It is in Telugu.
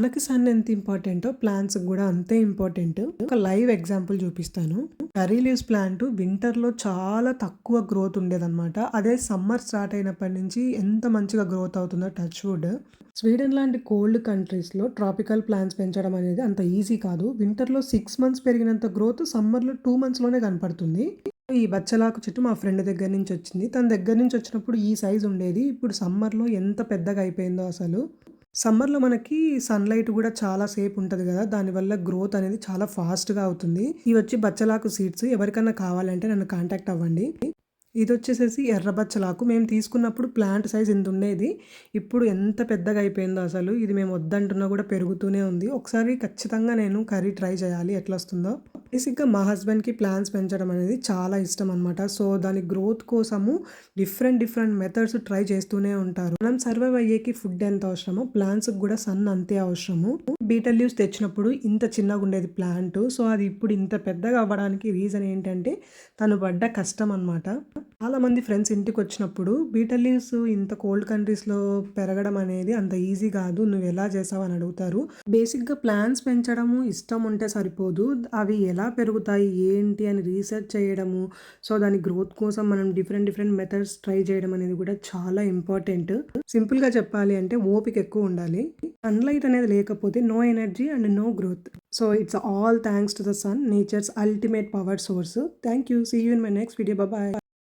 మనకి సన్ ఎంత ఇంపార్టెంటో ప్లాంట్స్ కూడా అంతే ఇంపార్టెంట్. ఒక లైవ్ ఎగ్జాంపుల్ చూపిస్తాను. కర్రీ లీవ్స్ ప్లాంట్ వింటర్లో చాలా తక్కువ గ్రోత్ ఉండేదన్నమాట. అదే సమ్మర్ స్టార్ట్ అయినప్పటి నుంచి ఎంత మంచిగా గ్రోత్ అవుతుందో టచ్ వుడ్. స్వీడన్ లాంటి కోల్డ్ కంట్రీస్లో ట్రాపికల్ ప్లాంట్స్ పెంచడం అనేది అంత ఈజీ కాదు. వింటర్లో సిక్స్ మంత్స్ పెరిగినంత గ్రోత్ సమ్మర్లో టూ మంత్స్లోనే కనపడుతుంది. ఈ బచ్చలాకు చెట్టు మా ఫ్రెండ్ దగ్గర నుంచి వచ్చింది. తన దగ్గర నుంచి వచ్చినప్పుడు ఈ సైజ్ ఉండేది. ఇప్పుడు సమ్మర్లో ఎంత పెద్దగా అయిపోయిందో అసలు. సమ్మర్లో మనకి సన్లైట్ కూడా చాలా సేపు ఉంటుంది కదా దానివల్ల గ్రోత్ అనేది చాలా ఫాస్ట్గా అవుతుంది. ఇవి వచ్చి బచ్చలాకు సీడ్స్ ఎవరికైనా కావాలంటే నన్ను కాంటాక్ట్ అవ్వండి. ఇది వచ్చేసేసి ఎర్ర బచ్చలాకు. మేము తీసుకున్నప్పుడు ప్లాంట్ సైజ్ ఇంత ఉండేది ఇప్పుడు ఎంత పెద్దగా అయిపోయిందో అసలు. ఇది మేము వద్దంటున్నా కూడా పెరుగుతూనే ఉంది. ఒకసారి ఖచ్చితంగా నేను కర్రీ ట్రై చేయాలి ఎట్లా వస్తుందో బేసిక్గా మా హస్బెండ్కి ప్లాన్స్ పెంచడం అనేది చాలా ఇష్టం అనమాట సో దాని గ్రోత్ కోసము డిఫరెంట్ డిఫరెంట్ మెథడ్స్ ట్రై చేస్తూనే ఉంటారు. మనం సర్వైవ్ అయ్యేకి ఫుడ్ ఎంత అవసరమో ప్లాంట్స్కి కూడా సన్ అంతే అవసరము. బీటల్ లీవ్స్ తెచ్చినప్పుడు ఇంత చిన్నగా ఉండేది ప్లాంట్. సో అది ఇప్పుడు ఇంత పెద్దగా అవ్వడానికి రీజన్ ఏంటంటే తను పడ్డ కష్టం అనమాట చాలా మంది ఫ్రెండ్స్ ఇంటికి వచ్చినప్పుడు బీటల్ లీవ్స్ ఇంత కోల్డ్ కంట్రీస్లో పెరగడం అనేది అంత ఈజీ కాదు నువ్వు ఎలా చేసావు? అని అడుగుతారు. బేసిక్గా ప్లాంట్స్ పెంచడము ఇష్టం ఉంటే సరిపోదు. అవి ఎలా పెరుగుతాయి ఏంటి అని రీసెర్చ్ చేయడము సో దాని గ్రోత్ కోసం మనం డిఫరెంట్ డిఫరెంట్ మెథడ్స్ ట్రై చేయడం అనేది కూడా చాలా ఇంపార్టెంట్ సింపుల్గా చెప్పాలి అంటే ఓపిక ఎక్కువ ఉండాలి. సన్లైట్ అనేది లేకపోతే no energy and no growth so it's all thanks to the sun nature's ultimate power source thank you see you in my next video bye